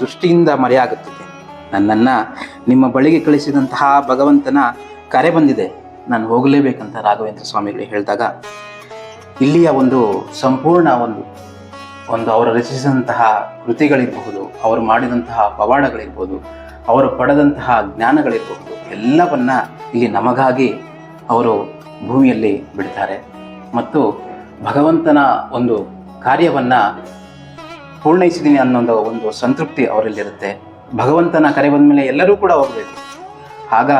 ದೃಷ್ಟಿಯಿಂದ ಮರೆಯಾಗುತ್ತಿದ್ದೆ. ನನ್ನನ್ನು ನಿಮ್ಮ ಬಳಿಗೆ ಕಳಿಸಿದಂತಹ ಭಗವಂತನ ಕರೆ ಬಂದಿದೆ. ನಾನು ಹೋಗಲೇಬೇಕಂತ ರಾಘವೇಂದ್ರ ಸ್ವಾಮಿಗಳು ಹೇಳಿದಾಗ, ಇಲ್ಲಿಯ ಒಂದು ಸಂಪೂರ್ಣ ಒಂದು ಒಂದು ಅವರು ರಚಿಸಿದಂತಹ ಕೃತಿಗಳಿರಬಹುದು, ಅವರು ಮಾಡಿದಂತಹ ಪವಾಡಗಳಿರ್ಬೋದು ಅವರು ಪಡೆದಂತಹ ಜ್ಞಾನಗಳಿರಬಹುದು, ಎಲ್ಲವನ್ನ ಇಲ್ಲಿ ನಮಗಾಗಿ ಅವರು ಭೂಮಿಯಲ್ಲಿ ಬಿಡ್ತಾರೆ. ಮತ್ತು ಭಗವಂತನ ಒಂದು ಕಾರ್ಯವನ್ನ ಪೂರ್ಣೈಸಿದ್ದೀನಿ ಅನ್ನೋ ಒಂದು ಸಂತೃಪ್ತಿ ಅವರಲ್ಲಿರುತ್ತೆ. ಭಗವಂತನ ಕರೆ ಬಂದ ಮೇಲೆ ಎಲ್ಲರೂ ಕೂಡ ಹೋಗಬೇಕು. ಆಗ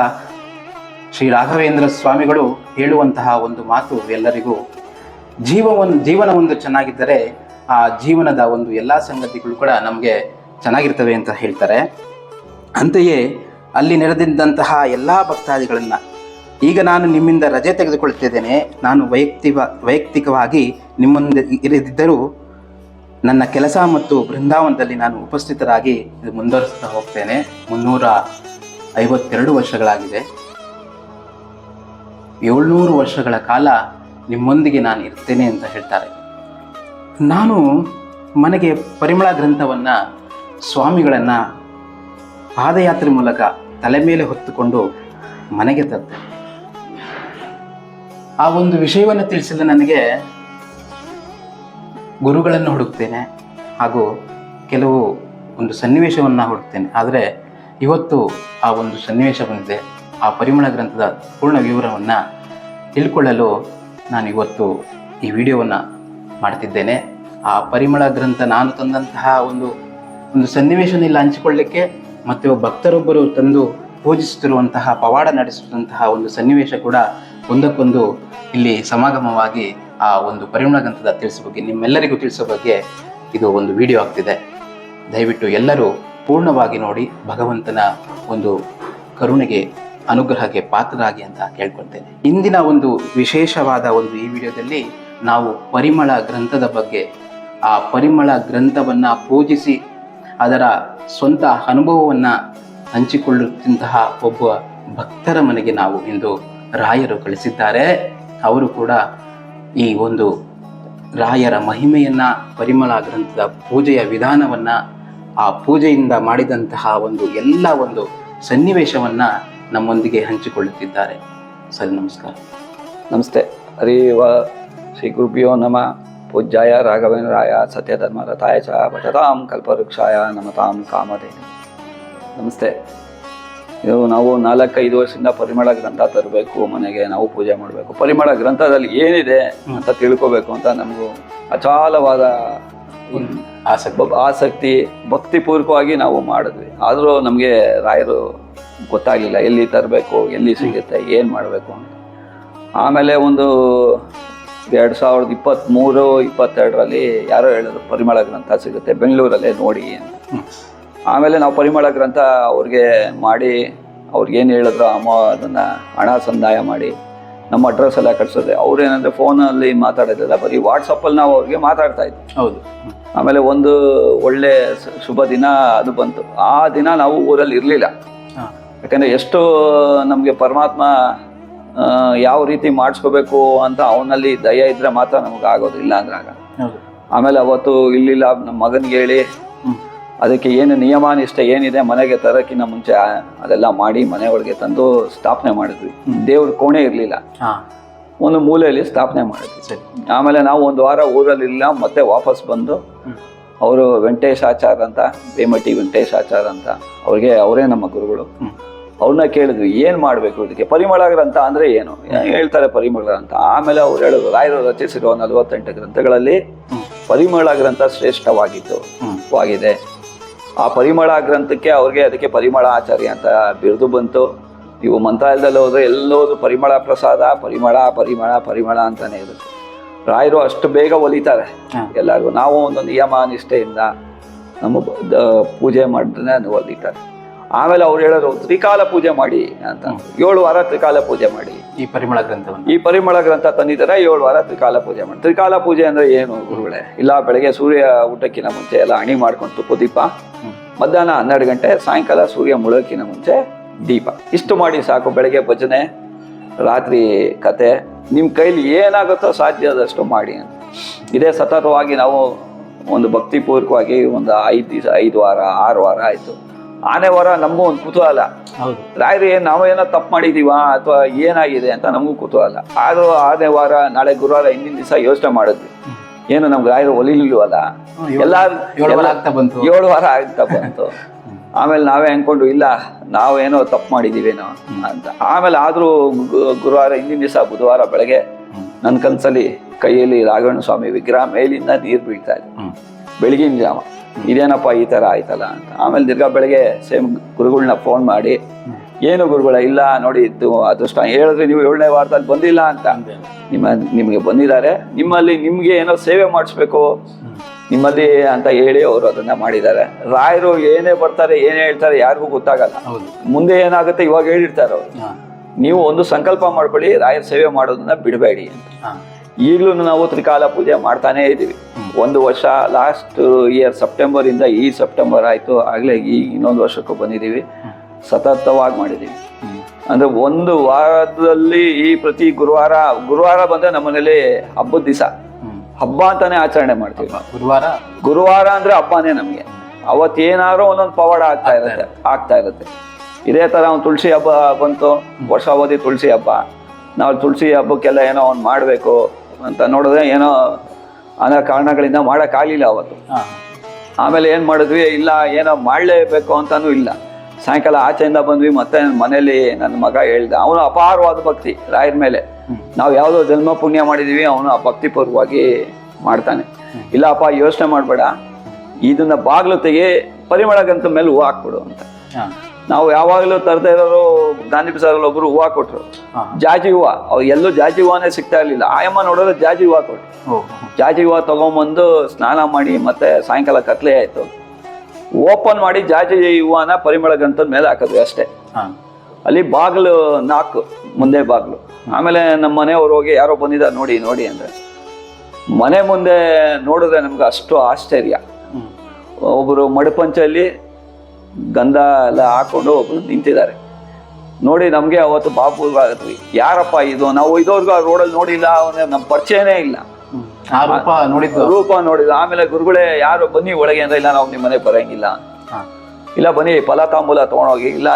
ಶ್ರೀ ರಾಘವೇಂದ್ರ ಸ್ವಾಮಿಗಳು ಹೇಳುವಂತಹ ಒಂದು ಮಾತು ಎಲ್ಲರಿಗೂ ಜೀವವನ್ನು ಜೀವನ ಒಂದು ಚೆನ್ನಾಗಿದ್ದರೆ ಆ ಜೀವನದ ಒಂದು ಎಲ್ಲ ಸಂಗತಿಗಳು ಕೂಡ ನಮಗೆ ಚೆನ್ನಾಗಿರ್ತವೆ ಅಂತ ಹೇಳ್ತಾರೆ. ಅಂತೆಯೇ ಅಲ್ಲಿ ನೆರೆದಿದ್ದಂತಹ ಎಲ್ಲ ಭಕ್ತಾದಿಗಳನ್ನು ಈಗ ನಾನು ನಿಮ್ಮಿಂದ ರಜೆ ತೆಗೆದುಕೊಳ್ತಿದ್ದೇನೆ. ನಾನು ವೈಯಕ್ತಿಕ ವೈಯಕ್ತಿಕವಾಗಿ ನಿಮ್ಮೊಂದಿಗೆ ಇರದಿದ್ದರೂ ನನ್ನ ಕೆಲಸ ಮತ್ತು ಬೃಂದಾವನದಲ್ಲಿ ನಾನು ಉಪಸ್ಥಿತರಾಗಿ ಮುಂದುವರಿಸ್ತಾ ಹೋಗ್ತೇನೆ. ಮುನ್ನೂರ ಐವತ್ತೆರಡು ವರ್ಷಗಳಾಗಿದೆ. ಏಳ್ನೂರು ವರ್ಷಗಳ ಕಾಲ ನಿಮ್ಮೊಂದಿಗೆ ನಾನು ಇರ್ತೇನೆ ಅಂತ ಹೇಳ್ತಾರೆ. ನಾನು ಮನೆಗೆ ಪರಿಮಳ ಗ್ರಂಥವನ್ನು, ಸ್ವಾಮಿಗಳನ್ನು ಪಾದಯಾತ್ರೆ ಮೂಲಕ ತಲೆ ಮೇಲೆ ಹೊತ್ತುಕೊಂಡು ಮನೆಗೆ ತರ್ತೆ ಆ ಒಂದು ವಿಷಯವನ್ನು ತಿಳಿಸಲು ನನಗೆ ಗುರುಗಳನ್ನು ಹುಡುಕ್ತೇನೆ. ಹಾಗೂ ಕೆಲವು ಒಂದು ಸನ್ನಿವೇಶವನ್ನು ಹುಡುಕ್ತೇನೆ. ಆದರೆ ಇವತ್ತು ಆ ಒಂದು ಸನ್ನಿವೇಶ ಬಂದಿದೆ ಆ ಪರಿಮಳ ಗ್ರಂಥದ ಪೂರ್ಣ ವಿವರವನ್ನು ತಿಳ್ಕೊಳ್ಳಲು ನಾನು ಇವತ್ತು ಈ ವಿಡಿಯೋವನ್ನು ಮಾಡ್ತಿದ್ದೇನೆ. ಆ ಪರಿಮಳ ಗ್ರಂಥ ನಾನು ತಂದಂತಹ ಒಂದು ಒಂದು ಸನ್ನಿವೇಶನ ಇಲ್ಲಿ ಹಂಚಿಕೊಳ್ಳಿಕ್ಕೆ ಮತ್ತು ಭಕ್ತರೊಬ್ಬರು ತಂದು ಪೂಜಿಸುತ್ತಿರುವಂತಹ, ಪವಾಡ ನಡೆಸುವಂತಹ ಒಂದು ಸನ್ನಿವೇಶ ಕೂಡ ಒಂದಕ್ಕೊಂದು ಇಲ್ಲಿ ಸಮಾಗಮವಾಗಿ ಆ ಒಂದು ಪರಿಮಳ ಗ್ರಂಥದ ತಿಳಿಸೋ ಬಗ್ಗೆ, ನಿಮ್ಮೆಲ್ಲರಿಗೂ ತಿಳಿಸೋ ಬಗ್ಗೆ ಇದು ಒಂದು ವಿಡಿಯೋ ಆಗ್ತಿದೆ. ದಯವಿಟ್ಟು ಎಲ್ಲರೂ ಪೂರ್ಣವಾಗಿ ನೋಡಿ, ಭಗವಂತನ ಒಂದು ಕರುಣೆಗೆ, ಅನುಗ್ರಹಕ್ಕೆ ಪಾತ್ರರಾಗಿ ಅಂತ ಕೇಳ್ಕೊಳ್ತೇನೆ. ಇಂದಿನ ಒಂದು ವಿಶೇಷವಾದ ಒಂದು ಈ ವಿಡಿಯೋದಲ್ಲಿ ನಾವು ಪರಿಮಳ ಗ್ರಂಥದ ಬಗ್ಗೆ, ಆ ಪರಿಮಳ ಗ್ರಂಥವನ್ನು ಪೂಜಿಸಿ, ಅದರ ಸ್ವಂತ ಅನುಭವವನ್ನು ಹಂಚಿಕೊಳ್ಳುತ್ತಿದ್ದಂತಹ ಒಬ್ಬ ಭಕ್ತರ ಮನೆಗೆ ನಾವು ಇಂದು ರಾಯರು ಕಳಿಸಿದ್ದಾರೆ. ಅವರು ಕೂಡ ಈ ಒಂದು ರಾಯರ ಮಹಿಮೆಯನ್ನು ಪರಿಮಳ ಗ್ರಂಥದ ಪೂಜೆಯ ವಿಧಾನವನ್ನು ಆ ಪೂಜೆಯಿಂದ ಮಾಡಿದಂತಹ ಒಂದು ಎಲ್ಲ ಒಂದು ಸನ್ನಿವೇಶವನ್ನು ನಮ್ಮೊಂದಿಗೆ ಹಂಚಿಕೊಳ್ಳುತ್ತಿದ್ದಾರೆ. ಸರಿ, ನಮಸ್ಕಾರ. ನಮಸ್ತೆ. ಹರಿ ಶ್ರೀ ಗುರುಭ್ಯೋ ನಮ. ಪೂಜ್ಯಾಯ ರಾಘವೇಂದ್ರಾಯ ಸತ್ಯಧರ್ಮರತಾಯ ಚ ಭಟತಾಂ ಕಲ್ಪವೃಕ್ಷಾಯ ನಮತಾಂ ಕಾಮಧೇನು. ನಮಸ್ತೆ. ಇದು ನಾವು ನಾಲ್ಕೈದು ವರ್ಷದಿಂದ ಪರಿಮಳ ಗ್ರಂಥ ತರಬೇಕು ಮನೆಗೆ ನಾವು ಪೂಜೆ ಮಾಡಬೇಕು. ಪರಿಮಳ ಗ್ರಂಥದಲ್ಲಿ ಏನಿದೆ ಅಂತ ತಿಳ್ಕೋಬೇಕು ಅಂತ ನಮಗೂ ಅಚಾಲವಾದ ಆಸಕ್ತಿ. ಆಸಕ್ತಿ ಭಕ್ತಿಪೂರ್ವಕವಾಗಿ ನಾವು ಮಾಡಿದ್ವಿ. ಆದರೂ ನಮಗೆ ರಾಯರು ಗೊತ್ತಾಗಲಿಲ್ಲ ಎಲ್ಲಿ ತರಬೇಕು ಎಲ್ಲಿ ಸಿಗುತ್ತೆ ಏನು ಮಾಡಬೇಕು ಅಂತ. ಆಮೇಲೆ ಒಂದು ಎರಡು ಸಾವಿರದ ಇಪ್ಪತ್ತ್ಮೂರು ಇಪ್ಪತ್ತೆರಡರಲ್ಲಿ ಯಾರೋ ಹೇಳಿದ್ರು ಪರಿಮಳ ಗ್ರಂಥ ಸಿಗುತ್ತೆ ಬೆಂಗಳೂರಲ್ಲೇ ನೋಡಿ ಅಂತ. ಆಮೇಲೆ ನಾವು ಪರಿಮಳ ಗ್ರಂಥ ಅವ್ರಿಗೆ ಮಾಡಿ ಅವ್ರಿಗೆ ಏನು ಹೇಳಿದ್ರು ಅಮ್ಮ ಅದನ್ನು ಹಣ ಸಂದಾಯ ಮಾಡಿ ನಮ್ಮ ಅಡ್ರೆಸ್ ಎಲ್ಲ ಕಟ್ಸೋದೆ ಅವ್ರು ಏನಂದರೆ ಫೋನಲ್ಲಿ ಮಾತಾಡೋದಿಲ್ಲ ಬರೀ ವಾಟ್ಸಪ್ಪಲ್ಲಿ ನಾವು ಅವ್ರಿಗೆ ಮಾತಾಡ್ತಾ ಇದ್ವಿ. ಹೌದು. ಆಮೇಲೆ ಒಂದು ಒಳ್ಳೆ ಶುಭ ದಿನ ಅದು ಬಂತು. ಆ ದಿನ ನಾವು ಊರಲ್ಲಿ ಇರಲಿಲ್ಲ. ಯಾಕಂದರೆ ಎಷ್ಟು ನಮಗೆ ಪರಮಾತ್ಮ ಯಾವ ರೀತಿ ಮಾಡಿಸ್ಕೋಬೇಕು ಅಂತ ಅವನಲ್ಲಿ ದಯ ಇದ್ದರೆ ಮಾತ್ರ ನಮಗೆ ಆಗೋದು ಇಲ್ಲ ಅಂದ್ರೆ ಆಗ ಹೌದು. ಆಮೇಲೆ ಅವತ್ತು ಇಲ್ಲಿಲ್ಲ ನಮ್ಮ ಮಗನಿಗೆ ಹೇಳಿ. ಅದಕ್ಕೆ ಏನು ನಿಯಮ ನಿಷ್ಠೆ ಏನಿದೆ ಮನೆಗೆ ತರೋಕ್ಕಿಂತ ಮುಂಚೆ ಅದೆಲ್ಲ ಮಾಡಿ ಮನೆ ಒಳಗೆ ತಂದು ಸ್ಥಾಪನೆ ಮಾಡಿದ್ವಿ. ದೇವ್ರ ಕೋಣೆ ಇರಲಿಲ್ಲ. ಒಂದು ಮೂಲೆಯಲ್ಲಿ ಸ್ಥಾಪನೆ ಮಾಡಿದ್ವಿ. ಸರಿ. ಆಮೇಲೆ ನಾವು ಒಂದು ವಾರ ಊರಲ್ಲಿಲ್ಲ ಮತ್ತೆ ವಾಪಸ್ ಬಂದು ಅವರು ವೆಂಕಟೇಶ್ ಆಚಾರ್ ಅಂತ ಬೇಮಟ್ಟಿ ವೆಂಕಟೇಶ್ ಆಚಾರ್ ಅಂತ ಅವ್ರಿಗೆ ಅವರೇ ನಮ್ಮ ಗುರುಗಳು. ಅವ್ರನ್ನ ಕೇಳಿದ್ವಿ ಏನು ಮಾಡಬೇಕು ಇದಕ್ಕೆ? ಪರಿಮಳ ಗ್ರಂಥ ಅಂದರೆ ಏನು? ಹೇಳ್ತಾರೆ ಪರಿಮಳ ಗ್ರಂಥ ಆಮೇಲೆ ಅವ್ರು ಹೇಳಿದ್ರು ರಾಯರು ರಚಿಸಿರುವ ನಲವತ್ತೆಂಟು ಗ್ರಂಥಗಳಲ್ಲಿ ಪರಿಮಳ ಗ್ರಂಥ ಶ್ರೇಷ್ಠವಾಗಿತ್ತು ಆಗಿದೆ ವಾಗಿದೆ. ಆ ಪರಿಮಳ ಗ್ರಂಥಕ್ಕೆ ಅವ್ರಿಗೆ ಅದಕ್ಕೆ ಪರಿಮಳ ಆಚಾರ್ಯ ಅಂತ ಬಿರುದು ಬಂತು. ನೀವು ಮಂತ್ರಾಲಯದಲ್ಲಿ ಹೋದರೆ ಎಲ್ಲೋದು ಪರಿಮಳ ಪ್ರಸಾದ ಪರಿಮಳ ಪರಿಮಳ ಪರಿಮಳ ಅಂತಲೇ ಇರುತ್ತೆ. ರಾಯರು ಅಷ್ಟು ಬೇಗ ಒಲಿತಾರೆ. ಎಲ್ಲರಿಗೂ ನಾವು ಒಂದು ನಿಯಮ ನಿಷ್ಠೆಯಿಂದ ನಮ್ಮ ಪೂಜೆ ಮಾಡಿದ್ರೆ ಒಲಿತಾರೆ. ಆಮೇಲೆ ಅವ್ರು ಹೇಳೋರು ತ್ರಿಕಾಲ ಪೂಜೆ ಮಾಡಿ ಅಂತ. ಏಳು ವಾರ ತ್ರಿಕಾಲ ಪೂಜೆ ಮಾಡಿ. ಈ ಪರಿಮಳ ಗ್ರಂಥವನ್ನು. ಈ ಪರಿಮಳ ಗ್ರಂಥ ತಂದಿದ್ದಾರೆ ಏಳು ವಾರ ತ್ರಿಕಾಲ ಪೂಜೆ ಮಾಡಿ. ತ್ರಿಕಾಲ ಪೂಜೆ ಅಂದರೆ ಏನು ಗುರುಗಳೇ? ಇಲ್ಲ ಬೆಳಗ್ಗೆ ಸೂರ್ಯ ಊಟಕ್ಕಿಂತ ಮುಂಚೆ ಎಲ್ಲ ಹಣಿ ಮಾಡ್ಕೊಂಡು ತುಪ್ಪ ದೀಪ. ಮಧ್ಯಾಹ್ನ ಹನ್ನೆರಡು ಗಂಟೆ ಸಾಯಂಕಾಲ ಸೂರ್ಯ ಮುಳುಗಕ್ಕಿಂತ ಮುಂಚೆ ದೀಪ. ಇಷ್ಟು ಮಾಡಿ ಸಾಕು ಬೆಳಗ್ಗೆ ಭಜನೆ ರಾತ್ರಿ ಕತೆ. ನಿಮ್ಮ ಕೈಲಿ ಏನಾಗುತ್ತೋ ಸಾಧ್ಯ ಆದಷ್ಟು ಮಾಡಿ ಅಂತ. ಇದೇ ಸತತವಾಗಿ ನಾವು ಒಂದು ಭಕ್ತಿಪೂರ್ವಕವಾಗಿ ಒಂದು ಐದು ದಿವಸ ಐದು ವಾರ ಆರು ವಾರ ಆಯಿತು. ಆನೆ ವಾರ ನಮಗೂ ಒಂದು ಕುತೂಹಲ. ರಾಯರು ಏನು ನಾವೇನೋ ತಪ್ಪು ಮಾಡಿದೀವಾ ಅಥವಾ ಏನಾಗಿದೆ ಅಂತ ನಮಗೂ ಕುತೂಹಲ. ಆದರೂ ಆನೆ ವಾರ ನಾಳೆ ಗುರುವಾರ ಹಿಂದಿನ ದಿವಸ ಯೋಚನೆ ಮಾಡಿದ್ವಿ. ಏನು ನಮ್ಗೆ ಗಾಯರು ಒಲಿಲಿಲ್ವಲ್ಲ ಹ್ಮ್, ಎಲ್ಲ ಏಳು ವಾರ ಆಗ್ತಾ ಬಂತು. ಏಳು ವಾರ ಆಗ್ತಾ ಬಂತು. ಆಮೇಲೆ ನಾವೇ ಅನ್ಕೊಂಡು ಇಲ್ಲ ನಾವೇನೋ ತಪ್ಪು ಮಾಡಿದ್ದೀವೇನೋ ಅಂತ. ಆಮೇಲೆ ಆದರೂ ಗುರುವಾರ ಹಿಂದಿನ ದಿವಸ ಬುಧವಾರ ಬೆಳಗ್ಗೆ. ನನ್ನ ಕನಸಲ್ಲಿ ಕೈಯಲ್ಲಿ ರಾಘವೇಂದ್ರ ಸ್ವಾಮಿ ವಿಗ್ರಹ ಮೇಲಿಂದ ನೀರು ಬೀಳ್ತಾ ಇದೆ. ಬೆಳಗಿನ ಜಾವ. ಇದೇನಪ್ಪ ಈ ಥರ ಆಯ್ತಲ್ಲ ಅಂತ. ಆಮೇಲೆ ದೀರ್ಘ ಬೆಳಗ್ಗೆ ಸೇಮ್ ಗುರುಗಳನ್ನ ಫೋನ್ ಮಾಡಿ ಏನು ಗುರುಗಳ ಇಲ್ಲ ನೋಡಿ ಇತ್ತು ಅದೃಷ್ಟ. ಹೇಳಿದ್ರೆ ನೀವು ಏಳನೇ ವಾರದಲ್ಲಿ ಬಂದಿಲ್ಲ ಅಂತ. ನಿಮ್ಮ ನಿಮಗೆ ಬಂದಿದ್ದಾರೆ. ನಿಮ್ಮಲ್ಲಿ ನಿಮಗೆ ಏನೋ ಸೇವೆ ಮಾಡಿಸ್ಬೇಕು. ನಿಮ್ಮಲ್ಲಿ ಅಂತ ಹೇಳಿ ಅವರು ಅದನ್ನ ಮಾಡಿದ್ದಾರೆ. ರಾಯರು ಏನೇ ಬರ್ತಾರೆ ಏನೇ ಹೇಳ್ತಾರೆ ಯಾರಿಗೂ ಗೊತ್ತಾಗಲ್ಲ. ಮುಂದೆ ಏನಾಗುತ್ತೆ ಇವಾಗ ಹೇಳಿರ್ತಾರೆ ಅವರು. ನೀವು ಒಂದು ಸಂಕಲ್ಪ ಮಾಡ್ಕೊಳ್ಳಿ ರಾಯರ ಸೇವೆ ಮಾಡೋದನ್ನ ಬಿಡಬೇಡಿ ಅಂತ. ಈಗಲೂ ನಾವು ತ್ರಿಕಾಲ ಪೂಜೆ ಮಾಡ್ತಾನೇ ಇದ್ದೀವಿ. ಒಂದು ವರ್ಷ ಲಾಸ್ಟ್ ಇಯರ್ ಸೆಪ್ಟೆಂಬರ್ ಇಂದ ಈ ಸೆಪ್ಟೆಂಬರ್ ಆಯ್ತು. ಆಗ್ಲೇ ಈ ಇನ್ನೊಂದು ವರ್ಷಕ್ಕೂ ಬಂದಿದ್ದೀವಿ. ಸತತವಾಗಿ ಮಾಡಿದ್ದೀವಿ. ಅಂದರೆ ಒಂದು ವಾರದಲ್ಲಿ ಈ ಪ್ರತಿ ಗುರುವಾರ ಗುರುವಾರ ಬಂದರೆ ನಮ್ಮನೇಲಿ ಹಬ್ಬದ ದಿವಸ. ಹಬ್ಬ ಅಂತಾನೆ ಆಚರಣೆ ಮಾಡ್ತೀವಿ ಗುರುವಾರ? ಗುರುವಾರ ಅಂದ್ರೆ ಹಬ್ಬನೇ ನಮಗೆ. ಅವತ್ತೇನಾದ್ರೂ ಒಂದೊಂದು ಪವಾಡ ಆಗ್ತಾ ಇರುತ್ತೆ ಆಗ್ತಾ ಇರುತ್ತೆ. ಇದೇ ತರ ಒಂದು ತುಳಸಿ ಹಬ್ಬ ಬಂತು. ವರ್ಷಾವಧಿ ತುಳಸಿ ಹಬ್ಬ. ನಾವು ತುಳಸಿ ಹಬ್ಬಕ್ಕೆಲ್ಲ ಏನೋ ಒಂದು ಮಾಡಬೇಕು ಅಂತ ನೋಡಿದ್ರೆ ಏನೋ ಅನ್ನೋ ಕಾರಣಗಳಿಂದ ಮಾಡೋಕ್ಕಾಗಲಿಲ್ಲ ಅವತ್ತು. ಆಮೇಲೆ ಏನು ಮಾಡಿದ್ವಿ? ಇಲ್ಲ ಏನೋ ಮಾಡಲೇಬೇಕು ಅಂತಲೂ ಇಲ್ಲ. ಸಾಯಂಕಾಲ ಆಚೆಯಿಂದ ಬಂದ್ವಿ ಮತ್ತೆ ನನ್ನ ಮನೇಲಿ ನನ್ನ ಮಗ ಹೇಳ್ದ ಅವನು ಅಪಾರವಾದ ಭಕ್ತಿ ರಾಯರ ಮೇಲೆ. ನಾವು ಯಾವುದೋ ಜನ್ಮ ಪುಣ್ಯ ಮಾಡಿದೀವಿ ಅವನು ಆ ಭಕ್ತಿಪೂರ್ವವಾಗಿ ಮಾಡ್ತಾನೆ. ಇಲ್ಲಪ್ಪ ಯೋಚನೆ ಮಾಡಬೇಡ. ಇದನ್ನ ಬಾಗಿಲು ತೆಗೆ ಪರಿಮಳ ಗಂತ ಮೇಲೆ ಹೂವು ಹಾಕ್ಬಿಡು ಅಂತ. ನಾವು ಯಾವಾಗಲೂ ತರದೇ ಇರೋರು ಗಾಂಧಿ ಬಜಾರಲ್ಲಿ ಒಬ್ರು ಹೂವು ಕೊಟ್ರು ಜಾಜಿ ಹೂವು. ಅವ್ರು ಎಲ್ಲೂ ಜಾಜಿ ಹೂವನೇ ಸಿಗ್ತಾ ಇರಲಿಲ್ಲ. ಆಯಮ್ಮ ನೋಡಿದ್ರೆ ಜಾಜಿ ಹೂವು ಕೊಟ್ರು ಜಾಜಿ ಹೂವು ತಗೊಂಬಂದು ಸ್ನಾನ ಮಾಡಿ ಮತ್ತೆ ಸಾಯಂಕಾಲ ಕತ್ಲೆ ಆಯ್ತು. ಓಪನ್ ಮಾಡಿ ಜಾಜ ಯುವಾನ ಪರಿಮಳ ಗ್ರಂಥದ ಮೇಲೆ ಹಾಕಿದ್ವಿ ಅಷ್ಟೇ. ಹಾ. ಅಲ್ಲಿ ಬಾಗಿಲು ನಾಲ್ಕು ಮುಂದೆ ಬಾಗಿಲು. ಆಮೇಲೆ ನಮ್ಮ ಮನೆಯವ್ರು ಹೋಗಿ ಯಾರೋ ಬಂದಿದ್ದ ನೋಡಿ ನೋಡಿ ಅಂದರೆ. ಮನೆ ಮುಂದೆ ನೋಡಿದ್ರೆ ನಮ್ಗೆ ಅಷ್ಟು ಆಶ್ಚರ್ಯ. ಒಬ್ಬರು ಮಡುಪಂಚಲ್ಲಿ ಗಂಧ ಎಲ್ಲ ಹಾಕೊಂಡು ಒಬ್ರು ನಿಂತಿದ್ದಾರೆ. ನೋಡಿ ನಮಗೆ ಅವತ್ತು ಬಾಪು ಆಗತ್ವಿ ಯಾರಪ್ಪ ಇದು? ನಾವು ಇದೋರ್ಗು ಆ ರೋಡಲ್ಲಿ ನೋಡಿಲ್ಲ ಅವನ ನಮ್ಮ ಪರಿಚಯನೇ ಇಲ್ಲ. ರೂಪ ನೋಡಿದ್ದು? ರೂಪ ನೋಡಿದ್ದು. ಆಮೇಲೆ ಗುರುಗಳೇ ಯಾರು ಬನ್ನಿ ಒಳಗೆ ಅಂದ್ರೆ ಇಲ್ಲ ನಾವು ನಿಮ್ಮ ಮನೆಗೆ ಬರಂಗಿಲ್ಲ. ಇಲ್ಲ ಬನ್ನಿ ಫಲ ತಾಂಬೂಲ ತೊಗೊಂಡೋಗಿ ಇಲ್ಲ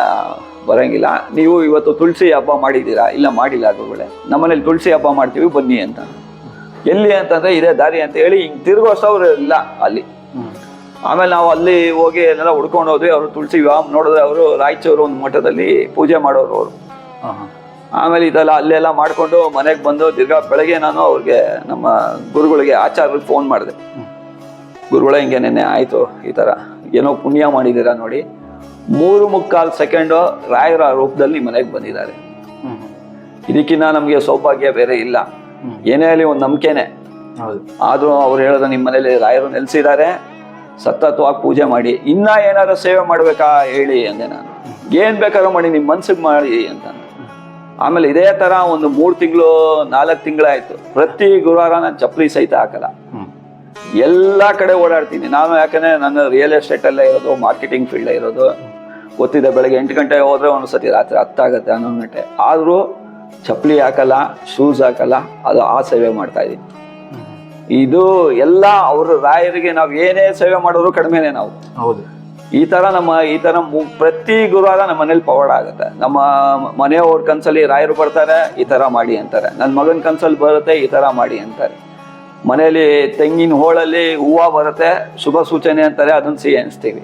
ಬರಂಗಿಲ್ಲ. ನೀವು ಇವತ್ತು ತುಳಸಿ ಹಬ್ಬ ಮಾಡಿದ್ದೀರಾ? ಇಲ್ಲ ಮಾಡಿಲ್ಲ ಗುರುಗಳೇ. ನಮ್ಮನೇಲಿ ತುಳಸಿ ಹಬ್ಬ ಮಾಡ್ತೀವಿ ಬನ್ನಿ ಅಂತ. ಎಲ್ಲಿ ಅಂತಂದ್ರೆ ಇದೇ ದಾರಿ ಅಂತ ಹೇಳಿ ಹಿಂಗೆ ತಿರುಗೋಸವ್ರು ಇಲ್ಲ ಅಲ್ಲಿ. ಆಮೇಲೆ ನಾವು ಅಲ್ಲಿ ಹೋಗಿ ಎಲ್ಲ ಹುಡ್ಕೊಂಡು ಹೋದ್ವಿ. ಅವರು ತುಳಸಿ ವಿವಾಹ ನೋಡಿದ್ರೆ ಅವರು ರಾಯಚೂರು ಒಂದು ಮಠದಲ್ಲಿ ಪೂಜೆ ಮಾಡೋರು ಅವರು. ಆಮೇಲೆ ಇದೆಲ್ಲ ಅಲ್ಲೆಲ್ಲ ಮಾಡಿಕೊಂಡು ಮನೆಗೆ ಬಂದು ತಿರ್ಗಾ ಬೆಳಗ್ಗೆ ನಾನು ಅವ್ರಿಗೆ ನಮ್ಮ ಗುರುಗಳಿಗೆ ಆಚಾರ್ಯರಿಗೆ ಫೋನ್ ಮಾಡಿದೆ. ಗುರುಗಳೇ ಹಿಂಗೆ ನೆನ್ನೆ ಆಯಿತು ಈ ಥರ. ಏನೋ ಪುಣ್ಯ ಮಾಡಿದ್ದೀರಾ ನೋಡಿ. ಮೂರು ಮುಕ್ಕಾಲು ಸೆಕೆಂಡು ರಾಯರ ರೂಪದಲ್ಲಿ ಮನೆಗೆ ಬಂದಿದ್ದಾರೆ. ಇದಕ್ಕಿಂತ ನಮಗೆ ಸೌಭಾಗ್ಯ ಬೇರೆ ಇಲ್ಲ. ಏನೇ ಅಲ್ಲಿ ಒಂದು ನಂಬಿಕೆನೆ. ಹೌದು. ಆದರೂ ಅವ್ರು ಹೇಳೋದು ನಿಮ್ಮ ಮನೇಲಿ ರಾಯರು ನೆಲೆಸಿದ್ದಾರೆ. ಸತತವಾಗಿ ಪೂಜೆ ಮಾಡಿ. ಇನ್ನ ಏನಾದ್ರು ಸೇವೆ ಮಾಡಬೇಕಾ ಹೇಳಿ ಅಂದೆ ನಾನು. ಏನು ಬೇಕಾದ್ರೂ ಮಾಡಿ ನಿಮ್ಮ ಮನ್ಸಿಗೆ ಮಾಡಿ ಅಂತ. ಆಮೇಲೆ ಇದೇ ತರ ಒಂದು ಮೂರು ತಿಂಗಳು ನಾಲ್ಕು ತಿಂಗಳಾಯ್ತು. ಪ್ರತಿ ಗುರುವಾರ ನಾನು ಚಪ್ಪಲಿ ಸಹಿತ ಹಾಕಲ್ಲ. ಎಲ್ಲ ಕಡೆ ಓಡಾಡ್ತೀನಿ. ನಾನು ಯಾಕಂದ್ರೆ ನಾನು ರಿಯಲ್ ಎಸ್ಟೇಟ್ ಅಲ್ಲೇ ಇರೋದು ಮಾರ್ಕೆಟಿಂಗ್ ಫೀಲ್ಡ್ ಇರೋದು. ಗೊತ್ತಿದೆ ಬೆಳಗ್ಗೆ ಎಂಟು ಗಂಟೆ ಹೋದ್ರೆ ಒಂದು ಸತಿ ರಾತ್ರಿ ಹತ್ತಾಗುತ್ತೆ ಹನ್ನೊಂದು ಗಂಟೆ. ಆದರೂ ಚಪ್ಪಲಿ ಹಾಕಲ್ಲ ಶೂಸ್ ಹಾಕಲ್ಲ ಅದು ಆ ಸೇವೆ ಮಾಡ್ತಾ ಇದ್ದೀನಿ. ಇದು ಎಲ್ಲ ಅವ್ರ ರಾಯರಿಗೆ ನಾವು ಏನೇ ಸೇವೆ ಮಾಡಿದ್ರು ಕಡಿಮೆನೆ ನಾವು. ಹೌದು. ಈ ತರ ನಮ್ಮ ಈ ತರ ಮು- ಪ್ರತಿ ಗುರುವಾರ ನಮ್ಮ ಮನೇಲಿ ಪವಾಡ ಆಗುತ್ತೆ. ನಮ್ಮ ಮನೆಯವ್ರ ಕನ್ಸಲ್ಲಿ ರಾಯರು ಬರ್ತಾರೆ ಈ ತರ ಮಾಡಿ ಅಂತಾರೆ. ನನ್ನ ಮಗನ ಕನ್ಸಲ್ಲಿ ಬರುತ್ತೆ ಈ ತರ ಮಾಡಿ ಅಂತಾರೆ. ಮನೆಯಲ್ಲಿ ತೆಂಗಿನ ಹೋಳಲ್ಲಿ ಹೂವು ಬರುತ್ತೆ ಶುಭ ಸೂಚನೆ ಅಂತಾರೆ ಅದನ್ನ ಸಿಹಿ ಅನಿಸ್ತೀವಿ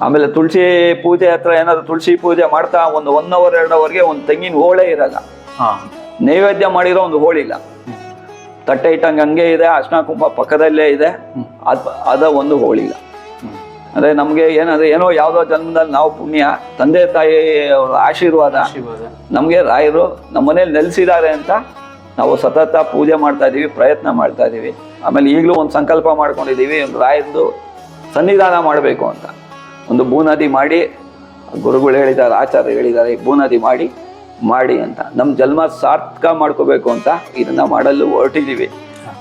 ಆಮೇಲೆ ತುಳಸಿ ಪೂಜೆ ಹತ್ರ ಏನಾದ್ರು ತುಳಸಿ ಪೂಜೆ ಮಾಡ್ತಾ ಒಂದು ಒನ್ ಅವರ್ ಎರಡು ಅವರ್ಗೆ ಒಂದು ತೆಂಗಿನ ಹೋಳೆ ಇರಲ್ಲ. ಹಾ. ನೈವೇದ್ಯ ಮಾಡಿರೋ ಒಂದು ಹೋಳಿಲ್ಲ. ತಟ್ಟೆ ಇಟ್ಟಂಗೆ ಹಂಗೆ ಇದೆ ಅರ್ಶಿನ ಕುಂಭ ಪಕ್ಕದಲ್ಲೇ ಇದೆ. ಅದ ಒಂದು ಹೋಳಿಲ್ಲ. ಅಂದ್ರೆ ನಮಗೆ ಏನಂದ್ರೆ ಏನೋ ಯಾವುದೋ ಜನ್ಮದಲ್ಲಿ ನಾವು ಪುಣ್ಯ ತಂದೆ ತಾಯಿ ಅವರ ಆಶೀರ್ವಾದ ನಮಗೆ ರಾಯರು ನಮ್ಮ ಮನೇಲಿ ನೆಲೆಸಿದ್ದಾರೆ ಅಂತ ನಾವು ಸತತ ಪೂಜೆ ಮಾಡ್ತಾ ಇದ್ದೀವಿ ಪ್ರಯತ್ನ ಮಾಡ್ತಾ ಇದ್ದೀವಿ ಆಮೇಲೆ ಈಗಲೂ ಒಂದು ಸಂಕಲ್ಪ ಮಾಡ್ಕೊಂಡಿದ್ದೀವಿ ಒಂದು ರಾಯರದು ಸನ್ನಿಧಾನ ಮಾಡಬೇಕು ಅಂತ. ಒಂದು ಬೂನದಿ ಮಾಡಿ ಗುರುಗಳು ಹೇಳಿದ್ದಾರೆ ಆಚಾರ್ಯ ಹೇಳಿದ್ದಾರೆ ಬೂನದಿ ಮಾಡಿ ಮಾಡಿ ಅಂತ. ನಮ್ಮ ಜನ್ಮ ಸಾರ್ಥಕ ಮಾಡ್ಕೋಬೇಕು ಅಂತ ಇದನ್ನ ಮಾಡಲು ಹೊರಟಿದೀವಿ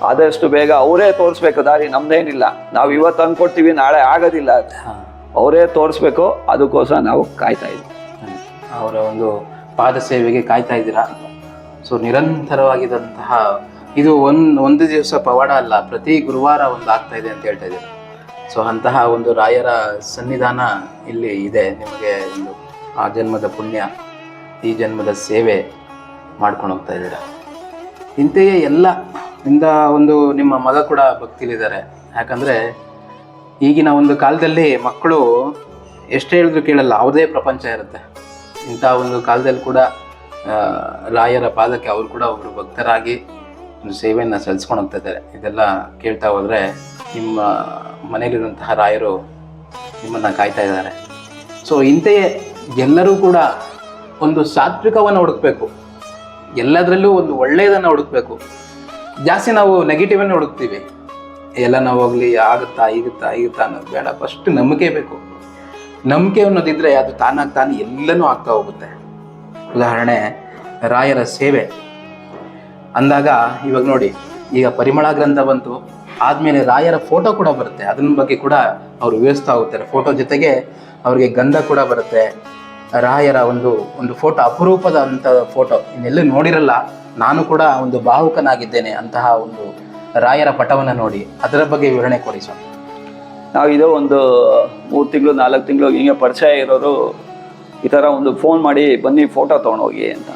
ಆದಷ್ಟು ಬೇಗ ಅವರೇ ತೋರಿಸ್ಬೇಕು ದಾರಿ ನಮ್ದೇನಿಲ್ಲ. ನಾವು ಇವತ್ತು ಅಂದ್ಕೊಡ್ತೀವಿ ನಾಳೆ ಆಗೋದಿಲ್ಲ. ಅವರೇ ತೋರಿಸ್ಬೇಕು ಅದಕ್ಕೋಸ್ಕರ ನಾವು ಕಾಯ್ತಾ ಇದ್ದೀವಿ ಅವರ ಒಂದು ಪಾದ ಸೇವೆಗೆ ಕಾಯ್ತಾ ಇದ್ದೀರಾ? ಸೊ ನಿರಂತರವಾಗಿದ್ದಂತಹ ಇದು ಒಂದು ಒಂದು ದಿವಸ ಪವಾಡ ಅಲ್ಲ ಪ್ರತಿ ಗುರುವಾರ ಒಂದು ಆಗ್ತಾ ಇದೆ ಅಂತ ಹೇಳ್ತಾ ಇದ್ದೀವಿ. ಸೊ ಅಂತಹ ಒಂದು ರಾಯರ ಸನ್ನಿಧಾನ ಇಲ್ಲಿ ಇದೆ. ನಿಮಗೆ ಒಂದು ಆ ಜನ್ಮದ ಪುಣ್ಯ ಈ ಜನ್ಮದ ಸೇವೆ ಮಾಡ್ಕೊಂಡು ಹೋಗ್ತಾ ಇದ್ದೀರಾ? ಇಂತೆಯೇ ಎಲ್ಲ ಇಂದ ಒಂದು ನಿಮ್ಮ ಮಗ ಕೂಡ ಭಕ್ತಿಲಿದ್ದಾರೆ. ಯಾಕಂದರೆ ಈಗಿನ ಒಂದು ಕಾಲದಲ್ಲಿ ಮಕ್ಕಳು ಎಷ್ಟು ಹೇಳಿದ್ರು ಕೇಳಲ್ಲ ಯಾವುದೇ ಪ್ರಪಂಚ ಇರುತ್ತೆ. ಇಂಥ ಒಂದು ಕಾಲದಲ್ಲಿ ಕೂಡ ರಾಯರ ಪಾದಕ್ಕೆ ಅವರು ಕೂಡ ಒಬ್ಬರು ಭಕ್ತರಾಗಿ ಒಂದು ಸೇವೆಯನ್ನು ಸಲ್ಲಿಸ್ಕೊಂಡು ಹೋಗ್ತಾ ಇದ್ದಾರೆ. ಇದೆಲ್ಲ ಕೇಳ್ತಾ ಹೋದರೆ ನಿಮ್ಮ ಮನೆಯಲ್ಲಿರುವಂತಹ ರಾಯರು ನಿಮ್ಮನ್ನು ಕಾಯ್ತಾ ಇದ್ದಾರೆ. ಸೊ ಇಂತೆಯೇ ಎಲ್ಲರೂ ಕೂಡ ಒಂದು ಸಾತ್ವಿಕವನ್ನು ಹುಡುಕ್ಬೇಕು. ಎಲ್ಲದರಲ್ಲೂ ಒಂದು ಒಳ್ಳೆಯದನ್ನು ಹುಡುಕ್ಬೇಕು. ಜಾಸ್ತಿ ನಾವು ನೆಗೆಟಿವನ್ನು ಹುಡುಕ್ತೀವಿ. ಎಲ್ಲ ನಾವು ಹೋಗ್ಲಿ ಆಗುತ್ತಾ, ಈಗುತ್ತಾ ಈಗುತ್ತಾ ಅನ್ನೋದು ಬೇಡ. ಫಸ್ಟ್ ನಂಬಿಕೆ ಬೇಕು. ನಂಬಿಕೆ ಅನ್ನೋದಿದ್ರೆ ಅದು ತಾನಾಗಿ ತಾನು ಎಲ್ಲನೂ ಆಗ್ತಾ ಹೋಗುತ್ತೆ. ಉದಾಹರಣೆ, ರಾಯರ ಸೇವೆ. ಅಂದಾಗ ಇವಾಗ ನೋಡಿ, ಈಗ ಪರಿಮಳ ಗ್ರಂಥ ಬಂತು. ಆದಮೇಲೆ ರಾಯರ ಫೋಟೋ ಕೂಡ ಬರುತ್ತೆ. ಅದನ್ನ ಬಗ್ಗೆ ಕೂಡ ಅವರು ವಿವರಿಸ್ತಾ ಹೋಗ್ತಾರೆ. ಫೋಟೋ ಜೊತೆಗೆ ಅವ್ರಿಗೆ ಗಂಧ ಕೂಡ ಬರುತ್ತೆ. ರಾಯರ ಒಂದು ಒಂದು ಫೋಟೋ ಅಪರೂಪದ ಅಂತ ಫೋಟೋ ಇನ್ನೆಲ್ಲೂ ನೋಡಿರಲ್ಲ. ನಾನು ಕೂಡ ಒಂದು ಭಾವುಕನಾಗಿದ್ದೇನೆ ಅಂತಹ ಒಂದು ರಾಯರ ಪಟವನ್ನು ನೋಡಿ ಅದರ ಬಗ್ಗೆ ವಿವರಣೆ ಕೊಡಿ ಸ್ವಾಮಿ. ನಾವು ಇದು ಒಂದು ಮೂರು ತಿಂಗಳು, ನಾಲ್ಕು ತಿಂಗಳು ಹಿಂಗೆ ಪರಿಚಯ ಇರೋರು ಈ ಥರ ಒಂದು ಫೋನ್ ಮಾಡಿ ಬನ್ನಿ ಫೋಟೋ ತೊಗೊಂಡೋಗಿ ಅಂತ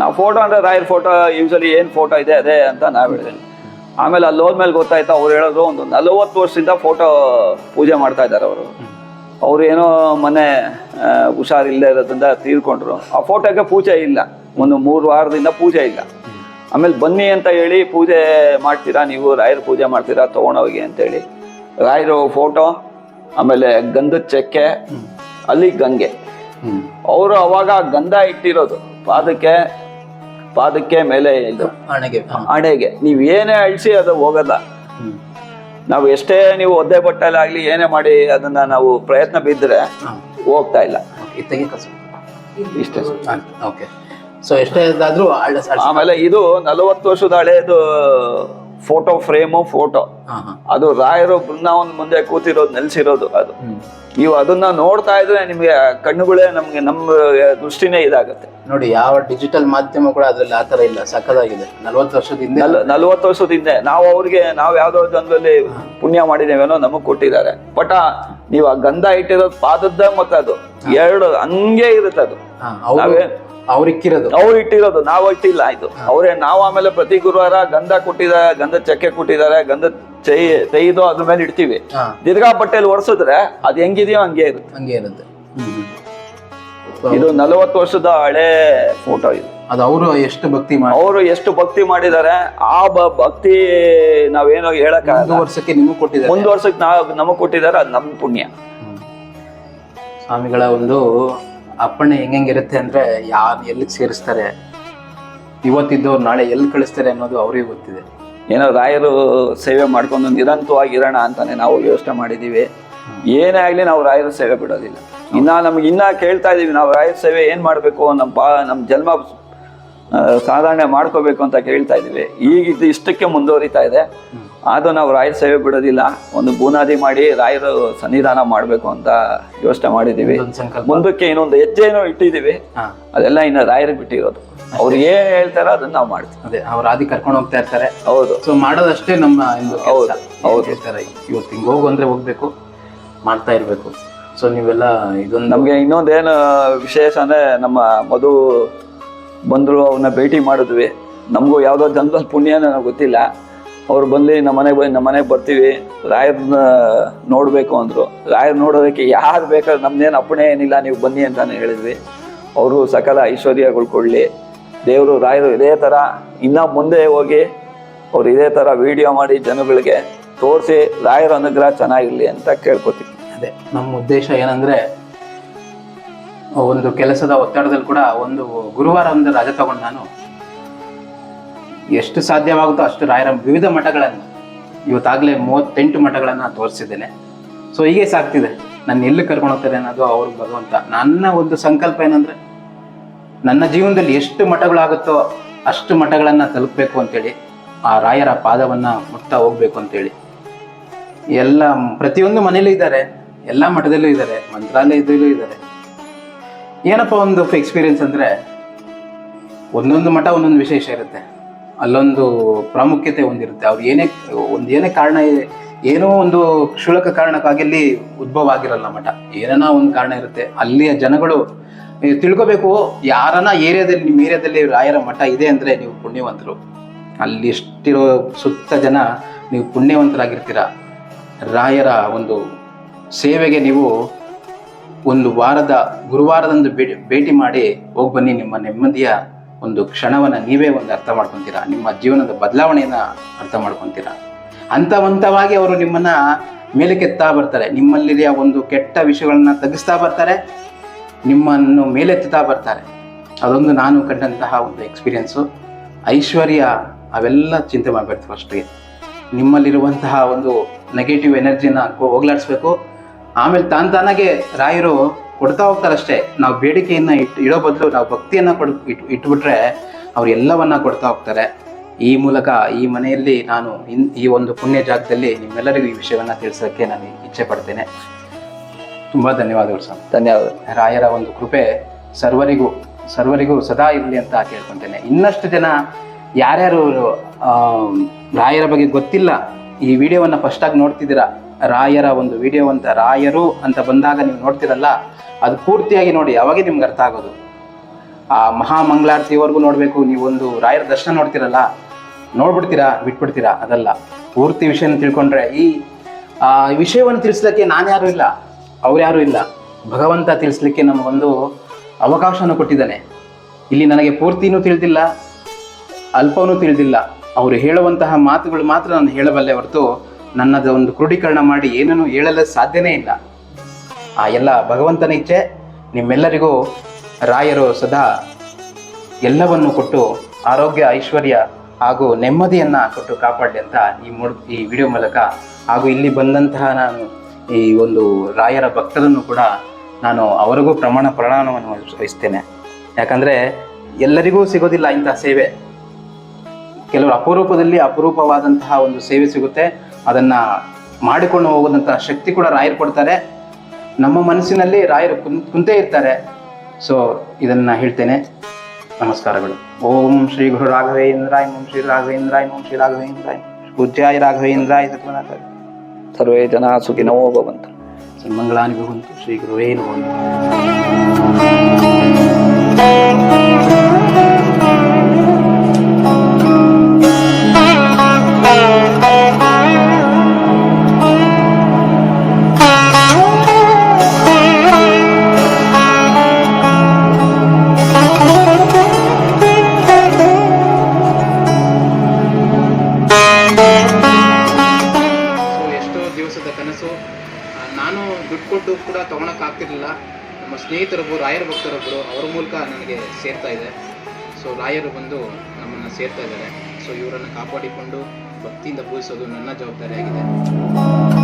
ನಾವು ಫೋಟೋ ಅಂದರೆ ರಾಯರ್ ಫೋಟೋ, ಯೂಶಲಿ ಏನು ಫೋಟೋ ಇದೆ ಅದೇ ಅಂತ ನಾವು ಹೇಳಿದ್ವಿ. ಆಮೇಲೆ ಅಲ್ಲಿ ಹೋದ್ಮೇಲೆ ಗೊತ್ತಾಯ್ತು ಅವ್ರು ಹೇಳೋದು ಒಂದು ನಲವತ್ತು ವರ್ಷದಿಂದ ಫೋಟೋ ಪೂಜೆ ಮಾಡ್ತಾ ಇದ್ದಾರೆ ಅವರು. ಅವ್ರು ಏನೋ ಮನೆ ಹುಷಾರಿಲ್ಲದೆ ಇರೋದ್ರಿಂದ ತೀರ್ಕೊಂಡ್ರು. ಆ ಫೋಟೋಗೆ ಪೂಜೆ ಇಲ್ಲ. ಒಂದು ಮೂರು ವಾರದಿಂದ ಪೂಜೆ ಇಲ್ಲ. ಆಮೇಲೆ ಬನ್ನಿ ಅಂತ ಹೇಳಿ ಪೂಜೆ ಮಾಡ್ತೀರಾ ನೀವು? ರಾಯರ ಪೂಜೆ ಮಾಡ್ತೀರಾ? ತೊಗೊಂಡೋಗಿ ಅಂತೇಳಿ ರಾಯರು ಫೋಟೋ ಆಮೇಲೆ ಗಂಧದ ಚಕ್ಕೆ ಅಲ್ಲಿ ಗಂಗೆ. ಅವರು ಅವಾಗ ಗಂಧ ಇಟ್ಟಿರೋದು. ಪಾದಕ್ಕೆ ಪಾದಕ್ಕೆ ಮೇಲೆ ಇದು. ಹಣೆಗೆ. ಹಣೆಗೆ ನೀವು ಏನೇ ಅಳಿಸಿ ಅದು ಹೋಗಲ್ಲ. ನಾವು ಎಷ್ಟೇ ನೀವು ಒದ್ದೆ ಬಟ್ಟೆಲಾಗ್ಲಿ ಏನೇ ಮಾಡಿ ಅದನ್ನ ನಾವು ಪ್ರಯತ್ನ ಬಿದ್ದರೆ ಹೋಗ್ತಾ ಇಲ್ಲ. ಇಷ್ಟೇ. ಓಕೆ. ಸೊ ಎಷ್ಟೇ ಇದಾದ್ರೂ ಆಮೇಲೆ ಇದು ನಲವತ್ತು ವರ್ಷದ ಹಳೆಯದು ಫೋಟೋ ಫ್ರೇಮು ಫೋಟೋ ಅದು ರಾಯರು ಬೃಂದಾವನ್ ಮುಂದೆ ಕೂತಿರೋದು ನೆಲೆಸಿರೋದು ಅದು. ನೀವು ಅದನ್ನ ನೋಡ್ತಾ ಇದ್ರೆ ನಿಮಗೆ ಕಣ್ಣುಗಳೇ ನಮ್ಗೆ ನಮ್ಮ ದೃಷ್ಟಿನೇ ಇದಾಗುತ್ತೆ. ನೋಡಿ ಯಾವ ಡಿಜಿಟಲ್ ಮಾಧ್ಯಮ ಕೂಡ ಅದ್ರಲ್ಲಿ ಆ ಥರ ಇಲ್ಲ ಸಕ್ಕದಾಗಿದೆ ನಲ್ವತ್ತು ವರ್ಷದ ಹಿಂದೆ ನಲ್ ನಲ್ವತ್ತು ವರ್ಷದ ಹಿಂದೆ ನಾವು ಅವ್ರಿಗೆ ನಾವು ಯಾವ್ದೋ ಜನರಲ್ಲಿ ಪುಣ್ಯ ಮಾಡಿದೇವೇನೋ ನಮಗ್ ಕೊಟ್ಟಿದ್ದಾರೆ. ಬಟ್ ನೀವು ಆ ಗಂಧ ಇಟ್ಟಿರೋದು ಪಾದದ್ದ ಮತ್ತೆ ಅದು ಎರಡು ಹಂಗೆ ಇರುತ್ತೆ ಅದು ಅವ್ರಿಕ್ಕಿರೋದು ಅವ್ರು ಇಟ್ಟಿರೋದು ನಾವು ಇಟ್ಟಿಲ್ಲ ಆಯ್ತು. ಅವ್ರೇ ನಾವು ಆಮೇಲೆ ಪ್ರತಿ ಗುರುವಾರ ಗಂಧ ಕೊಟ್ಟಿದ್ದಾರೆ ಗಂಧ ಚಕ್ಕೆ ಕೊಟ್ಟಿದ್ದಾರೆ ಗಂಧ ಚೈ ತೈದು ಅದ್ರ ಮೇಲೆ ಇಡ್ತೀವಿ. ದೀರ್ಘಾ ಬಟ್ಟೆಯಲ್ಲಿ ಒರೆಸಿದ್ರೆ ಅದು ಹೆಂಗಿದೆಯೋ ಹಂಗೆ ಇರುತ್ತೆ. ಹಂಗೆ ಇರುತ್ತೆ. ಇದು ನಲವತ್ತು ವರ್ಷದ ಹಳೆ ಫೋಟೋ ಇದು. ಅದು ಅವರು ಎಷ್ಟು ಭಕ್ತಿ ಮಾಡಿ ಅವರು ಎಷ್ಟು ಭಕ್ತಿ ಮಾಡಿದ್ದಾರೆ ಆ ಭಕ್ತಿ ನಾವೇನೋ ಹೇಳಕ್ ಒಂದು ವರ್ಷಕ್ಕೆ ನಿಮಗೆ ಕೊಟ್ಟಿದ್ದಾರೆ. ಒಂದು ವರ್ಷಕ್ಕೆ ನಾವು ನಮಗೆ ಕೊಟ್ಟಿದ್ದಾರೆ ಅದು ನಮ್ಮ ಪುಣ್ಯ. ಸ್ವಾಮಿಗಳ ಒಂದು ಅಪ್ಪಣೆ ಹೆಂಗಿರುತ್ತೆ ಅಂದ್ರೆ ಯಾರು ಎಲ್ಲಿಗೆ ಸೇರಿಸ್ತಾರೆ? ಇವತ್ತಿದ್ದವ್ರು ನಾಳೆ ಎಲ್ಲಿ ಕಳಿಸ್ತಾರೆ ಅನ್ನೋದು ಅವ್ರಿಗೆ ಗೊತ್ತಿದೆ. ಏನೋ ರಾಯರು ಸೇವೆ ಮಾಡ್ಕೊಂಡು ನಿರಂತರವಾಗಿ ಇರೋಣ ಅಂತಾನೆ ನಾವು ಯೋಚನೆ ಮಾಡಿದೀವಿ. ಏನೇ ಆಗಲಿ ನಾವು ರಾಯರ ಸೇವೆ ಬಿಡೋದಿಲ್ಲ. ಇನ್ನ ನಮ್ಗೆ ಇನ್ನ ಕೇಳ್ತಾ ಇದೀವಿ, ನಾವು ರಾಯರ ಸೇವೆ ಏನು ಮಾಡಬೇಕು? ನಮ್ಮ ಬಾ, ನಮ್ಮ ಜನ್ಮ ಸಾಧನೆ ಮಾಡ್ಕೋಬೇಕು ಅಂತ ಕೇಳ್ತಾ ಇದೀವಿ ಈಗ ಇದು ಇಷ್ಟಕ್ಕೆ ಮುಂದುವರಿತಾ ಇದೆ. ಆದರೂ ನಾವು ರಾಯರ ಸೇವೆ ಬಿಡೋದಿಲ್ಲ. ಒಂದು ಬೂನಾದಿ ಮಾಡಿ ರಾಯರು ಸನ್ನಿಧಾನ ಮಾಡಬೇಕು ಅಂತ ಯೋಚನೆ ಮಾಡಿದ್ದೀವಿ. ಮುಂದಕ್ಕೆ ಇನ್ನೊಂದು ಹೆಜ್ಜೆನೋ ಇಟ್ಟಿದೀವಿ ಹಾ. ಅದೆಲ್ಲ ಇನ್ನು ರಾಯರಿಗೆ ಬಿಟ್ಟಿರೋದು. ಅವ್ರು ಏನ್ ಹೇಳ್ತಾರೋ ಅದನ್ನ ನಾವು ಮಾಡ್ತೀವಿ. ಅದೇ ಅವ್ರ ಆದಿ ಕರ್ಕೊಂಡು ಹೋಗ್ತಾ ಇರ್ತಾರೆ. ಹೌದು. ಸೊ ಮಾಡೋದಷ್ಟೇ ನಮ್ಮ ಹೌದು, ಹೌದು. ಹೇಳ್ತಾರೆ? ಇವತ್ತು ಹಿಂಗೆ ಹೋಗು ಅಂದ್ರೆ ಹೋಗ್ಬೇಕು ಮಾಡ್ತಾ ಇರ್ಬೇಕು. ಸೊ ನೀವೆಲ್ಲ ಇದೊಂದು ನಮಗೆ ಇನ್ನೊಂದೇನು ವಿಶೇಷ ಅಂದ್ರೆ ನಮ್ಮ ಮಧು ಬಂದರು ಅವ್ರನ್ನ ಭೇಟಿ ಮಾಡಿದ್ವಿ. ನಮಗೂ ಯಾವುದೋ ಜನ್ಮ ಪುಣ್ಯ ನನಗೆ ಗೊತ್ತಿಲ್ಲ. ಅವ್ರು ಬಂದು ನಮ್ಮ ಮನೆಗೆ ಬಂದು ನಮ್ಮ ಮನೆಗೆ ಬರ್ತೀವಿ. ರಾಯರನ್ನ ನೋಡಬೇಕು ಅಂದರು. ರಾಯರ್ ನೋಡೋದಕ್ಕೆ ಯಾರು ಬೇಕಾದ್ರೆ ನಮ್ದೇನು ಅಪ್ಪಣೆ ಏನಿಲ್ಲ, ನೀವು ಬನ್ನಿ ಅಂತಾನೆ ಹೇಳಿದ್ವಿ. ಅವರು ಸಕಲ ಐಶ್ವರ್ಯಗಳು ಕೊಡಲಿ. ದೇವರು ರಾಯರು ಇದೇ ಥರ ಇನ್ನೂ ಮುಂದೆ ಹೋಗಿ ಅವ್ರು ಇದೇ ಥರ ವಿಡಿಯೋ ಮಾಡಿ ಜನಗಳಿಗೆ ತೋರಿಸಿ, ರಾಯರ ಅನುಗ್ರಹ ಚೆನ್ನಾಗಿರಲಿ ಅಂತ ಕೇಳ್ಕೊತೀವಿ. ಅದೇ, ನಮ್ಮ ಉದ್ದೇಶ ಏನಂದ್ರೆ ಒಂದು ಕೆಲಸದ ಒತ್ತಡದಲ್ಲಿ ಕೂಡ ಒಂದು ಗುರುವಾರ ಒಂದು ರಜೆ ತಗೊಂಡು ನಾನು ಎಷ್ಟು ಸಾಧ್ಯವಾಗುತ್ತೋ ಅಷ್ಟು ರಾಯರ ವಿವಿಧ ಮಠಗಳನ್ನು ಇವತ್ತಾಗಲೇ ಮೂವತ್ತೆಂಟು ಮಠಗಳನ್ನು ತೋರಿಸಿದ್ದೇನೆ. ಸೊ ಹೀಗೆ ಸಾಕ್ತಿದೆ ನನ್ನ ಎಲ್ಲಿ ಕರ್ಕೊಂಡು ಹೋಗ್ತಾರೆ ಅನ್ನೋದು ಅವ್ರಿಗೆ ಭಗವಂತ. ನನ್ನ ಒಂದು ಸಂಕಲ್ಪ ಏನಂದ್ರೆ ನನ್ನ ಜೀವನದಲ್ಲಿ ಎಷ್ಟು ಮಠಗಳಾಗುತ್ತೋ ಅಷ್ಟು ಮಠಗಳನ್ನು ತಲುಪಬೇಕು ಅಂತೇಳಿ, ಆ ರಾಯರ ಪಾದವನ್ನು ಮುಟ್ತಾ ಹೋಗ್ಬೇಕು ಅಂತೇಳಿ. ಎಲ್ಲ ಪ್ರತಿಯೊಂದು ಮನೇಲೂ ಇದ್ದಾರೆ, ಎಲ್ಲ ಮಠದಲ್ಲೂ ಇದ್ದಾರೆ, ಮಂತ್ರಾಲಯದಲ್ಲೂ ಇದ್ದಾರೆ. ಏನಪ್ಪ ಒಂದು ಎಕ್ಸ್ಪೀರಿಯನ್ಸ್ ಅಂದರೆ ಒಂದೊಂದು ಮಠ, ಒಂದೊಂದು ವಿಶೇಷ ಇರುತ್ತೆ. ಅಲ್ಲೊಂದು ಪ್ರಾಮುಖ್ಯತೆ ಹೊಂದಿರುತ್ತೆ. ಅವ್ರು ಏನೇ, ಒಂದು ಏನೇ ಕಾರಣ ಏನೋ ಒಂದು ಕ್ಷುಲಕ ಕಾರಣಕ್ಕಾಗಿ ಅಲ್ಲಿ ಉದ್ಭವ ಆಗಿರಲ್ಲ ಮಠ. ಏನನ ಒಂದು ಕಾರಣ ಇರುತ್ತೆ. ಅಲ್ಲಿಯ ಜನಗಳು, ನೀವು ತಿಳ್ಕೊಬೇಕು, ಯಾರನ ಏರಿಯಾದಲ್ಲಿ, ನಿಮ್ಮ ಏರಿಯಾದಲ್ಲಿ ರಾಯರ ಮಠ ಇದೆ ಅಂದರೆ ನೀವು ಪುಣ್ಯವಂತರು. ಅಲ್ಲಿ ಎಷ್ಟಿರೋ ಸುತ್ತ ಜನ ನೀವು ಪುಣ್ಯವಂತರಾಗಿರ್ತೀರ. ರಾಯರ ಒಂದು ಸೇವೆಗೆ ನೀವು ಒಂದು ವಾರದ, ಗುರುವಾರದಂದು ಭೇಟಿ ಭೇಟಿ ಮಾಡಿ ಹೋಗಿ ಬನ್ನಿ ನಿಮ್ಮ ನೆಮ್ಮದಿಯ ಒಂದು ಕ್ಷಣವನ್ನು ನೀವೇ ಒಂದು ಅರ್ಥ ಮಾಡ್ಕೊತೀರಾ, ನಿಮ್ಮ ಜೀವನದ ಬದಲಾವಣೆಯನ್ನು ಅರ್ಥ ಮಾಡ್ಕೊತೀರಾ? ಹಂತವಂತವಾಗಿ ಅವರು ನಿಮ್ಮನ್ನು ಮೇಲಕ್ಕೆತ್ತಾ ಬರ್ತಾರೆ, ನಿಮ್ಮಲ್ಲಿರುವ ಒಂದು ಕೆಟ್ಟ ವಿಷಯಗಳನ್ನ ತಗ್ಗಿಸ್ತಾ ಬರ್ತಾರೆ, ನಿಮ್ಮನ್ನು ಮೇಲೆತ್ತುತ್ತಾ ಬರ್ತಾರೆ. ಅದೊಂದು ನಾನು ಕಂಡಂತಹ ಒಂದು ಎಕ್ಸ್ಪೀರಿಯನ್ಸು ಐಶ್ವರ್ಯ, ಅವೆಲ್ಲ ಚಿಂತೆ ಮಾಡಬೇಕು ಫಸ್ಟ್ಗೆ ನಿಮ್ಮಲ್ಲಿರುವಂತಹ ಒಂದು ನೆಗೆಟಿವ್ ಎನರ್ಜಿನ ಹೋಗ್ಲಾಡಿಸ್ಬೇಕು. ಆಮೇಲೆ ತಾನ್ ತಾನಾಗೆ ರಾಯರು ಕೊಡ್ತಾ ಹೋಗ್ತಾರಷ್ಟೇ. ನಾವು ಬೇಡಿಕೆಯನ್ನ ಇಟ್ಟು ಇಡೋ ಬದಲು ನಾವು ಭಕ್ತಿಯನ್ನ ಕೊಡ್ ಇಟ್ ಇಟ್ಬಿಟ್ರೆ ಅವ್ರು ಎಲ್ಲವನ್ನ ಕೊಡ್ತಾ ಹೋಗ್ತಾರೆ. ಈ ಮೂಲಕ ಈ ಮನೆಯಲ್ಲಿ ನಾನು ಇನ್ ಈ ಒಂದು ಪುಣ್ಯ ಜಾಗದಲ್ಲಿ ನಿಮ್ಮೆಲ್ಲರಿಗೂ ಈ ವಿಷಯವನ್ನ ತಿಳಿಸೋಕೆ ನಾನು ಇಚ್ಛೆ ಪಡ್ತೇನೆ. ತುಂಬಾ ಧನ್ಯವಾದಗಳು ಸ್ವಾಮಿ. ಧನ್ಯವಾದ. ರಾಯರ ಒಂದು ಕೃಪೆ ಸರ್ವರಿಗೂ ಸರ್ವರಿಗೂ ಸದಾ ಇರಲಿ ಅಂತ ಕೇಳ್ಕೊತೇನೆ. ಇನ್ನಷ್ಟು ಜನ ಯಾರ್ಯಾರು ರಾಯರ ಬಗ್ಗೆ ಗೊತ್ತಿಲ್ಲ ಈ ವಿಡಿಯೋವನ್ನು ಫಸ್ಟ್ ಆಗಿ ನೋಡ್ತಿದ್ದೀರಾ? ರಾಯರ ಒಂದು ವಿಡಿಯೋ ಅಂತ, ರಾಯರು ಅಂತ ಬಂದಾಗ ನೀವು ನೋಡ್ತಿರಲ್ಲ, ಅದು ಪೂರ್ತಿಯಾಗಿ ನೋಡಿ ಯಾವಾಗೇ ನಿಮ್ಗೆ ಅರ್ಥ ಆಗೋದು. ಆ ಮಹಾಮಂಗಳಾರತಿವರೆಗೂ ನೋಡಬೇಕು ನೀವು ಒಂದು ರಾಯರ ದರ್ಶನ ನೋಡ್ತಿರಲ್ಲ, ನೋಡ್ಬಿಡ್ತೀರಾ, ಬಿಟ್ಬಿಡ್ತೀರಾ, ಅದಲ್ಲ. ಪೂರ್ತಿ ವಿಷಯನ ತಿಳ್ಕೊಂಡ್ರೆ, ಈ, ಆ ವಿಷಯವನ್ನು ತಿಳಿಸ್ಲಿಕ್ಕೆ ನಾನು ಯಾರು ಇಲ್ಲ, ಅವ್ರು ಯಾರು ಇಲ್ಲ. ಭಗವಂತ ತಿಳಿಸ್ಲಿಕ್ಕೆ ನಮಗೊಂದು ಅವಕಾಶನ ಕೊಟ್ಟಿದ್ದಾನೆ. ಇಲ್ಲಿ ನನಗೆ ಪೂರ್ತಿನೂ ತಿಳಿದಿಲ್ಲ, ಅಲ್ಪವೂ ತಿಳಿದಿಲ್ಲ. ಅವರು ಹೇಳುವಂತಹ ಮಾತುಗಳು ಮಾತ್ರ ನಾನು ಹೇಳಬಲ್ಲೆ ಹೊರತು ನನ್ನದ ಒಂದು ಕ್ರೋಢೀಕರಣ ಮಾಡಿ ಏನನ್ನು ಹೇಳಲು ಸಾಧ್ಯನೇ ಇಲ್ಲ. ಆ ಎಲ್ಲ ಭಗವಂತನ ಇಚ್ಛೆ ನಿಮ್ಮೆಲ್ಲರಿಗೂ ರಾಯರು ಸದಾ ಎಲ್ಲವನ್ನು ಕೊಟ್ಟು ಆರೋಗ್ಯ, ಐಶ್ವರ್ಯ ಹಾಗೂ ನೆಮ್ಮದಿಯನ್ನು ಕೊಟ್ಟು ಕಾಪಾಡಲಿ ಅಂತ ಈ ಮೂಡ್, ಈ ವಿಡಿಯೋ ಮೂಲಕ. ಹಾಗೂ ಇಲ್ಲಿ ಬಂದಂತಹ ನಾನು ಈ ಒಂದು ರಾಯರ ಭಕ್ತರನ್ನು ಕೂಡ ನಾನು ಅವರಿಗೂ ಪ್ರಮಾಣ ಪ್ರಮಾಣವನ್ನು ವಹಿಸ್ತೇನೆ. ಯಾಕಂದರೆ ಎಲ್ಲರಿಗೂ ಸಿಗೋದಿಲ್ಲ ಇಂಥ ಸೇವೆ. ಕೆಲವರು ಅಪರೂಪದಲ್ಲಿ ಅಪರೂಪವಾದಂತಹ ಒಂದು ಸೇವೆ ಸಿಗುತ್ತೆ. ಅದನ್ನ ಮಾಡಿಕೊಂಡು ಹೋಗೋದಂಥ ಶಕ್ತಿ ಕೂಡ ರಾಯರು ಕೊಡ್ತಾರೆ. ನಮ್ಮ ಮನಸ್ಸಿನಲ್ಲಿ ರಾಯರು ಕುಂತೇ ಇರ್ತಾರೆ. ಸೊ ಇದನ್ನ ಹೇಳ್ತೇನೆ. ನಮಸ್ಕಾರಗಳು. ಓಂ ಶ್ರೀ ಗುರು ರಾಘವೇಂದ್ರಾಯ ಓಂ ಶ್ರೀ ರಾಘವೇಂದ್ರಾಯ ಓಂ ಶ್ರೀ ರಾಘವೇಂದ್ರಾಯ್ ಪೂಜ್ಯಾಯ ರಾಘವೇಂದ್ರಾಯ ಸರ್ವೇ ಜನ ಸುಖಿನೋ ಭವಂತು. ಸನ್ಮಂಗಳಾನಿ ಭವಂತು. ಶ್ರೀ ಗುರುವೇ ನಮೋ. ದುಡ್ಡು ಕೂಡ ಕೂಡ ತೊಗೊಳಕ್ಕಾಗ್ತಿರ್ಲಿಲ್ಲ ನಮ್ಮ ಸ್ನೇಹಿತರೊಬ್ಬರು ರಾಯರ ಭಕ್ತರೊಬ್ಬರು ಅವ್ರ ಮೂಲಕ ನನಗೆ ಸೇರ್ತಾ ಇದೆ. ಸೊ ರಾಯರು ಬಂದು ನಮ್ಮನ್ನು ಸೇರ್ತಾ ಇದ್ದಾರೆ. ಸೊ ಇವರನ್ನು ಕಾಪಾಡಿಕೊಂಡು ಭಕ್ತಿಯಿಂದ ಪೂಜಿಸೋದು ನನ್ನ ಜವಾಬ್ದಾರಿಯಾಗಿದೆ.